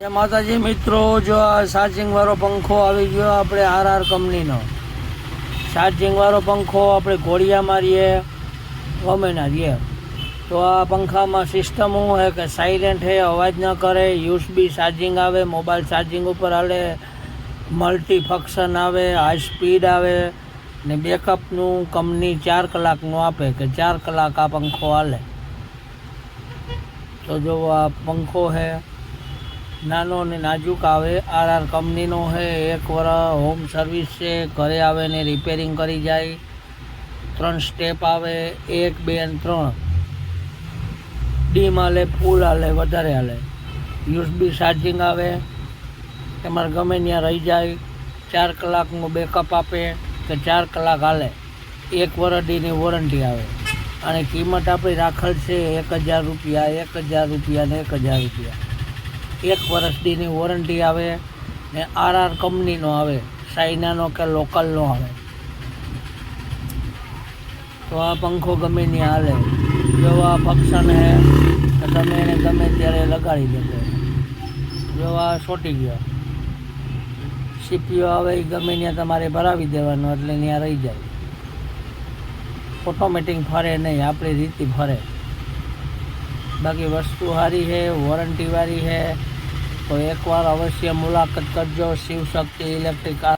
માતાજી, મિત્રો, જો આ ચાર્જિંગ વાળો પંખો આવી ગયો આપણે આર આર કંપનીનો. ચાર્જિંગ વાળો પંખો આપણે ઘોડિયા મારીએ, ગમે ના રહીએ તો આ પંખામાં સિસ્ટમ શું છે કે સાયલેન્ટ છે, અવાજ ન કરે યુએસબી ચાર્જિંગ આવે મોબાઈલ ચાર્જિંગ ઉપર હાલે મલ્ટી ફંક્શન આવે હાઈ સ્પીડ આવે, ને બેકઅપનું કંપની ચાર કલાકનું આપે કે ચાર કલાક આ પંખો હાલે. તો જો આ પંખો છે નાનો ને નાજુક આવે, આર આર કંપનીનો છે એક વર હોમ સર્વિસ છે, ઘરે આવે ને રિપેરિંગ કરી જાય. ત્રણ સ્ટેપ આવે, એક, બે અને ત્રણ. ડીમ હાલે ફૂલ હાલે, વધારે હાલે. યુએસબી ચાર્જિંગ આવે, તમારે ગમે ત્યાં રહી જાય. ચાર કલાકનું બેકઅપ આપે, કે ચાર કલાક હાલે. એક વરડીની વોરંટી આવે. અને કિંમત આપણી રાખેલ છે, એક હજાર રૂપિયા, એક હજાર રૂપિયા ને એક હજાર રૂપિયા. એક વર્ષ દીની વોરંટી આવે ને આર આર કંપનીનો આવે ચાઇનાનો કે લોકલનો આવે. તો આ પંખો ગમે ત્યાં હાલે. જો આ ફંક્શન હે તો તમે એને ગમે ત્યારે લગાડી દેજો. જો આ છોટી ગયો. સીપીઓ આવે એ ગમે ત્યાં તમારે ભરાવી દેવાનો, એટલે ત્યાં રહી જાય. ઓટોમેટિક ફરે નહીં, આપણી રીતે ફરે. બાકી વસ્તુ સારી છે વોરંટીવાળી છે. તો એકવાર અવશ્ય મુલાકાત કરજો શિવશક્તિ ઇલેક્ટ્રિક